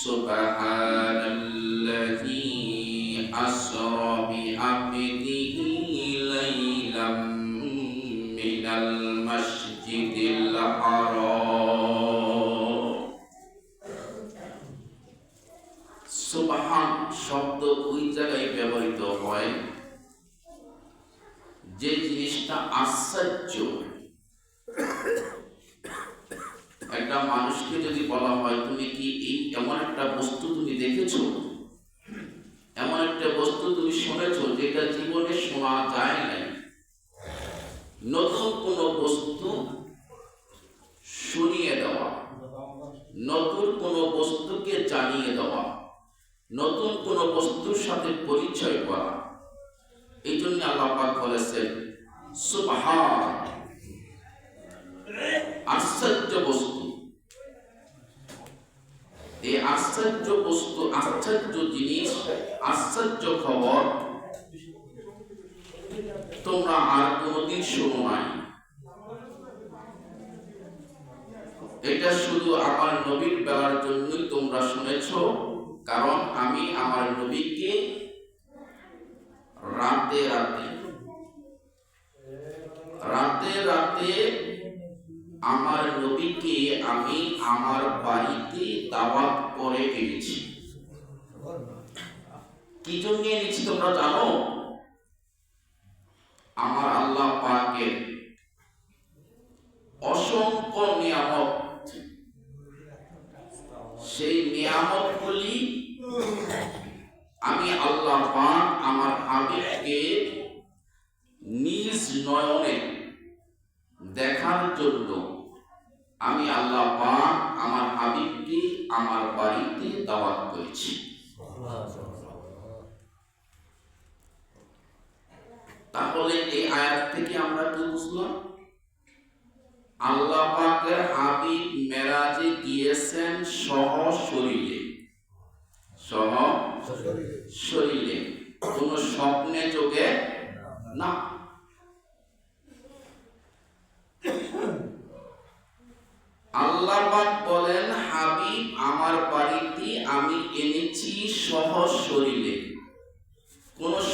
سبحان الذي أسرى بعبده ليلا من المسجد الحرام সুবহান শব্দ ওই জায়গায় ব্যবহৃত হয় যে জিনিসটা আশ্চর্য একটা মানুষকে যদি বলা হয় তুমি কি এই এমন একটা বস্তু তুমি দেখেছ? এমন একটা বস্তু তুমি শুনেছো যেটা জীবনে শোনা যায় নাই? নতুন কোনো বস্তু শুনিয়ে দেওয়া। নতুন কোনো বস্তুকে জানিয়ে দেওয়া। নতুন কোনো বস্তুর সাথে পরিচয় করা। এই জন্য আল্লাহ বলেছেন আশ্চর্য বস্তু। এই আশ্চর্য বস্তু, আশ্চর্য জিনিস, আশ্চর্য খবর তোমরা আর কোনোদিন শোনো নাই। এটা শুধু আমার নবীর বেলার জন্যই তোমরা শুনেছ, কারণ আমি আমার নবীকে রাতে রাতে রাতে আমার নবীকে আমি আমার বাড়িতে দাওয়াত করে এনেছি। কি জন্য এনেছি তোমরা জানো? আমার আল্লাহ পাকের অসংখ্য নিয়ামত। সেই নিয়ামতগুলি আমি আল্লাহ পাক আমার হাবিবকে নিজ নয়নে দেখার জন্য আমি আল্লাহ পাক আমার হাবিবকে আমার বাড়িতে দাওয়াত করেছি। তাহলে এই আয়াত থেকে আমরা কি বুঝলাম? আল্লাহ পাকের হাবিব মেরাজে গিয়েছেন সহ শরীরে। সহ শরীরে। কোন স্বপ্নে যোগে না।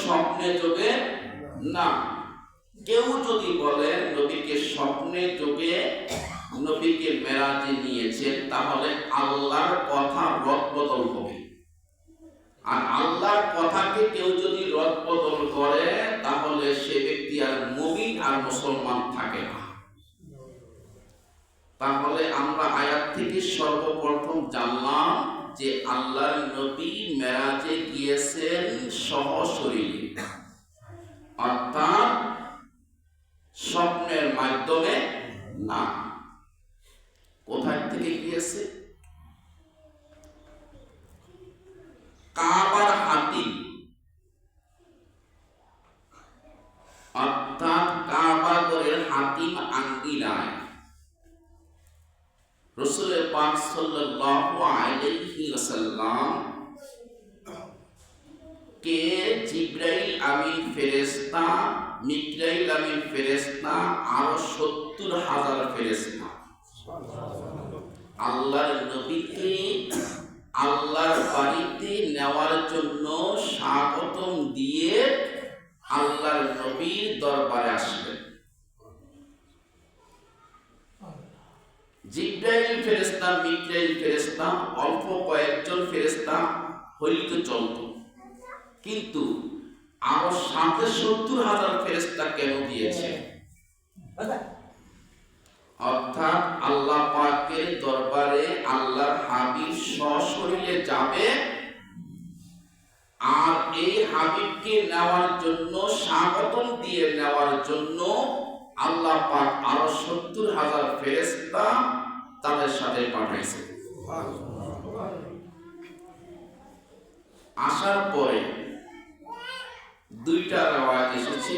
স্বপ্নে যোগে? না। কেউ যদি বলে, নবীকে স্বপ্নে যোগে নবীকে মেরাজে নিয়েছেন, তাহলে আল্লাহর কথা রদ বদল হবে। আর আল্লাহর কথাকে কেউ যদি রদ বদল করে, তাহলে সে ব্যক্তি আর মুমিন আর মুসলমান থাকে না। তাহলে আমরা আয়াত থেকে সর্বপ্রথম জানলাম যে আল্লাহর নবী মেরাজে গিয়েছেন সহ শরীরে অর্থাৎ স্বপ্নের মাধ্যমে না। কোথায় থেকে গিয়েছে? কাবার হাতি। অর্থাৎ কাবাগরের হাতিম আঙ্গিনায়। রসুলের পাক সাল্লাল্লাহু জিব্রাইল আমিন ফেরেশতা মিকরাইল আমিন ফেরেশতা, আরও সত্তর হাজার ফেরেশতা। আল্লাহর নবীকে, আল্লাহর বাড়িতে নেওয়ার জন্য স্বাগতম দিয়ে আল্লাহর নবীর দরবারে আসবেন। জিব্রাইল ফেরেশতা মিকরাইল ফেরেশতা, অল্প কয়েকজন ফেরেশতা হইলে চলতো। কিন্তু আরও সাথে সত্তর হাজার ফেরেস্তা কেন দিয়েছে? অর্থাৎ আল্লাহ পাকের দরবারে আল্লাহর হাবিব সশরীরে যাবে আর এই হাবিবকে নেওয়ার জন্য স্বাগতম দিয়ে নেওয়ার জন্য আল্লাহ পাক আরও সত্তর হাজার ফেরেস্তা তাদের সাথে পাঠাইছে। আসার পরে দুইটা রেওয়ায়ত এসেছে।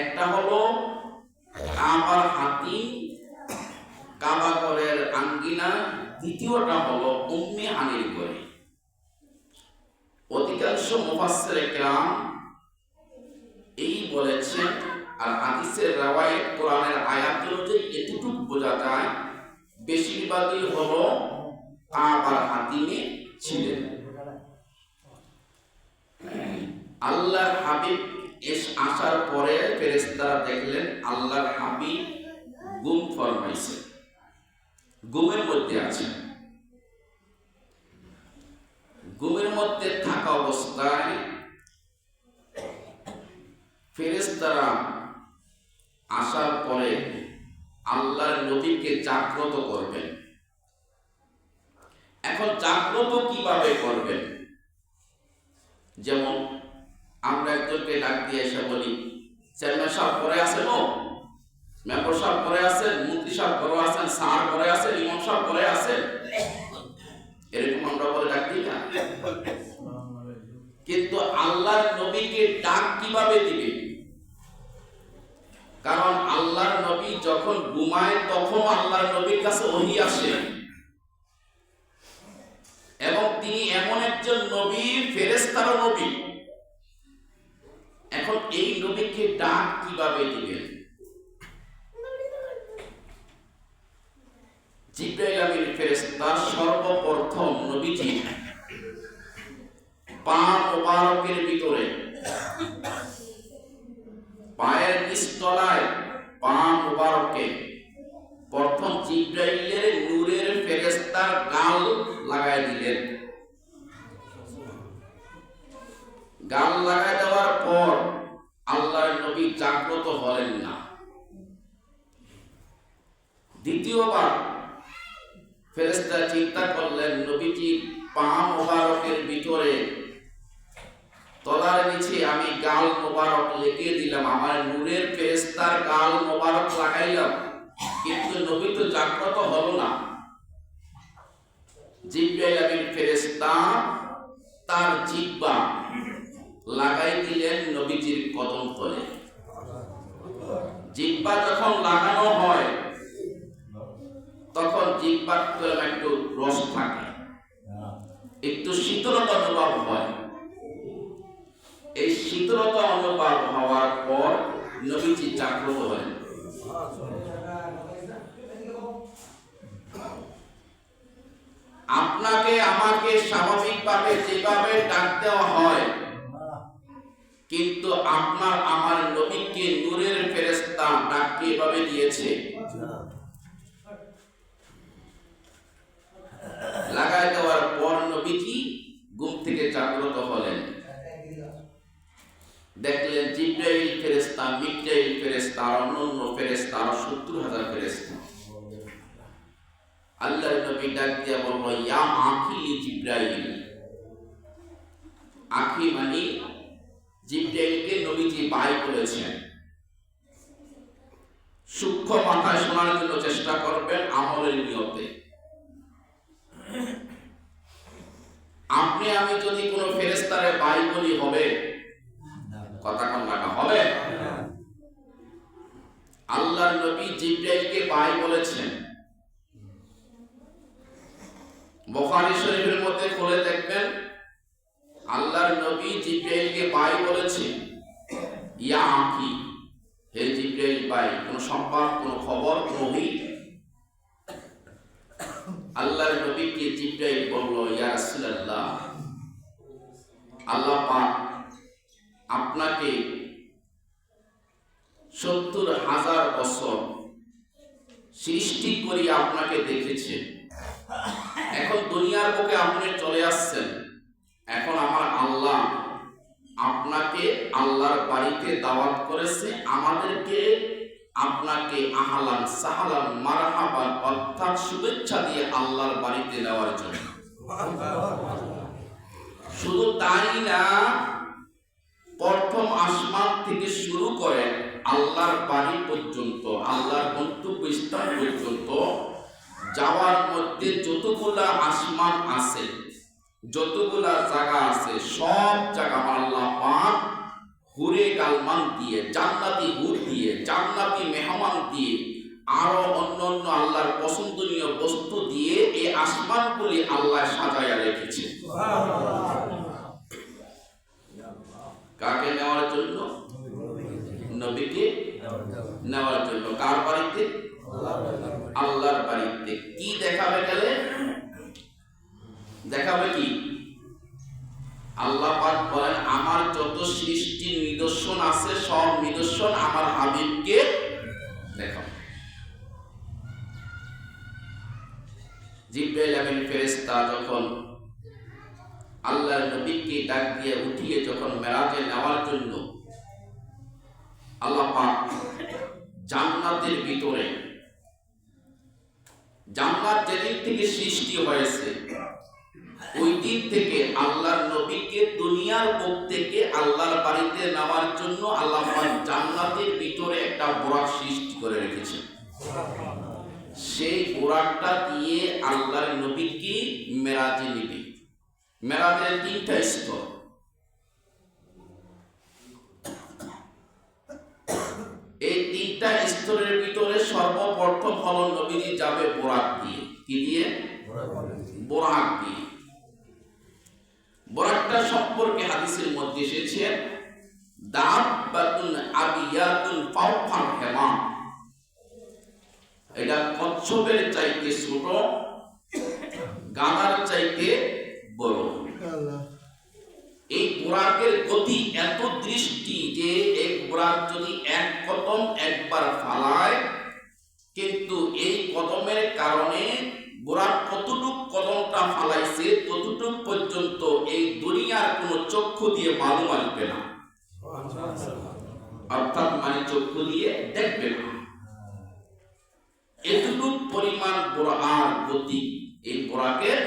একটা হলো কাবার হাতি কাবাগরের আঙ্গিনা। দ্বিতীয়টা হলো উম্মে হানির গড়ে অধিকাংশ মুফাসসির কেরাম এই বলেছেন, আর হাদিসের রাওয়ায়াত কোরআনের আয়াত অনুযায়ী এতটুকু বোঝা যায়, বেশিরভাগই হলো কাবা খাতিমে ছিলেন। আল্লাহর হাবিব এস আসার পরে ফেরেশতারা দেখলেন আল্লাহর হাবিব গুম ফরমাইছে। গুমের মধ্যে আছেন গুমের মধ্যে থাকা অবস্থায় ফেরেশতারা আসার পরে আল্লাহর নবীকে জাগ্রত করবেন। এখন জাগ্রত কীভাবে করবেন? যেমন আমরা একজনকে ডাক দিয়ে এসে বলি, চেয়ারম্যান সাহেব পরে আছেন ও? মেম্বার সাহেব পরে আছেন? মন্ত্রী সাহেব পরে আছেন? স্যার পরে আছেন? ইমাম সাহেব পরে আছেন? এরকম আমরা বলে ডাক দিই না। কিন্তু আল্লাহর নবীকে ডাক কীভাবে দিবে? কারণ আল্লাহর নবী যখন ঘুমায়, তখন আল্লাহর নবীর কাছে ওহি আসে। এবং তিনি এমন একজন নবী ফেরেস্তারও নবী। এখন এই নবীকে ডাক কীভাবে দিবেন? জিব্রাইল সর্বপ্রথম ভিতরে পায়ের নিচতলায় প্রথম জিব্রাইলের নূরের ফেরেশতার গাল লাগাই দিলেন। গাল লাগাই দেওয়ার পর আল্লাহর নবী জাগ্রত হলেন না। দ্বিতীয়বার ফেরেশতা চিন্তা করলেন, নবীজি পা মোবারকের ভিতরে তলার নিচে আমি গাল মোবারক লেগে দিলাম, আমার নূরের ফেরেস্তার গাল মোবারক লাগাইলাম। কিন্তু নবী তো জাগ্রত হলো না। জিব্রাইল আমিন ফেরেশতা তার জিব্বা লাগাই দিলেন নবীজির কদম তলে। জিব্বা যখন লাগানো হয়, তখন জিব্বার একটু রস থাকে। একটু শীতলতা অনুভব হয়। এই শীতলতা অনুভব হওয়ার পর নবীজি জাগ্রত হলেন। আপনাকে, আমাকে স্বাভাবিকভাবে যেভাবে ডাক দেওয়া হয় কিন্তু আপনার আমার নবীকে নূরের ফেরেশতা ডাককে এভাবে দিয়েছে। লাগাই দেওয়ার পর নবীজি ঘুম থেকে জাগ্রত হলেন। দেখলেন জিব্রাইল ফেরেশতা, মিকাইল ফেরেশতা, আর অন্যান্য ফেরেশতা, আর সত্তর হাজার ফেরেশতা। আল্লাহর নবী ডাক দিয়া বলল, ইয়া আখি জিব্রাইল। আখি মানে জিব্রাইলকে নবীজি বাই করেছেন। সূক্ষ্ম মাথায় শোনার জন্য চেষ্টা করবেন আমলের নিয়তে। আপনি, আমি যদি কোনো ফেরেস্তারে বাই বলি, হবে? কথা কম লাগা হবে? আল্লাহর নবী জিব্রাইলকে বাই বলেছেন। বুখারী শরীফের মধ্যে খুলে দেখবেন আল্লাহর নবী জিব্রাইলকে বাই বলেছেন ইয়া আকি হে জিব্রাইল বাই কোন সংবাদ কোন খবর কোন ওহী আল্লাহর নবীকে জিব্রাইল বলল ইয়া রাসূলুল্লাহ আল্লাহ পাক আপনাকে সত্তর হাজার বছর সৃষ্টি করি আপনাকে দেখেছে। এখন দুনিয়ার বুকে আপনি চলে আসছেন। এখন আমার আল্লাহ আপনাকে আল্লাহর বাড়িতে দাওয়াত করেছে। আমাদেরকে আপনাকে আহলান সাহালান মারহাবান অর্থাৎ শুভেচ্ছা দিয়ে আল্লাহর বাড়িতে নেওয়ার জন্য। শুধু তাই না প্রথম আসমান থেকে শুরু করে আল্লাহর বাড়ি পর্যন্ত, আল্লাহর গন্তব্য স্থান পর্যন্ত যাওয়ার মধ্যে যতগুলা আসমান আছে, যতগুলা জায়গা আছে, সব জায়গা আল্লাহ পাক হুরে গালমান দিয়ে, জান্নাতি হুর দিয়ে, জান্নাতি মেহমান দিয়ে, আরও অন্য অন্য আল্লাহর পছন্দনীয় বস্তু দিয়ে এই আসমানগুলি আল্লাহ সাজাইয়া রেখেছে। কাকে নেওয়ার জন্য? নবীকে নেওয়ার জন্য। কার বাড়িতে? আল্লাহর বাড়িতে। কি দেখাবে গেলে? দেখাবে কি? আল্লাহ পাক বলেন, আমার যত সৃষ্টির নিদর্শন আছে, সব নিদর্শন আমার হাবিবকে দেখাবে। জিব্রাইল আমিন যখন আল্লাহর নবীকে ডাক দিয়ে উঠিয়ে যখন মেরাজে নেওয়ার জন্য আল্লাহ পাক জান্নাতের ভিতরে, জান্নাত যেদিন থেকে সৃষ্টি হয়েছে, ওই দিন থেকে আল্লাহর নবীকে দুনিয়ার বুক থেকে আল্লাহর বাড়িতে নেওয়ার জন্য আল্লাহ পাক জান্নাতের ভিতরে একটা বোরাক সৃষ্টি করে রেখেছেন। সেই বোরাকটা দিয়ে আল্লাহর নবীকে মেরাজে নিবে মেরাজের তিনটা স্তর এই তিনটা স্তরের ভিতরে সর্বপ্রথম হলো নবীজি যাবে বোরাক দিয়ে। কি দিয়ে? বোরাক দিয়ে। বোরাকটা সম্পর্কে হাদিসের মধ্যে এসেছে, দাব্বাতুন আবিয়াতুন ফাওফান হেমা এটা কচ্ছপের চাইতে ছোট গানার চাইতে বড় এই বোরাকের গতি এত দৃষ্টি যে এক বোরাক যদি এক কদম একবার ফালায় কিন্তু এই কদমের কারণে বোরাক কতটুক কদমটা ফালাইছে ততটুক পর্যন্ত এই দুনিয়ার কোনো চক্ষু দিয়ে মালুম আসবে না। অর্থাৎ মানে চক্ষু দিয়ে দেখবে না। এতটুক পরিমাণ বোরা আর গতি এই বোরাকের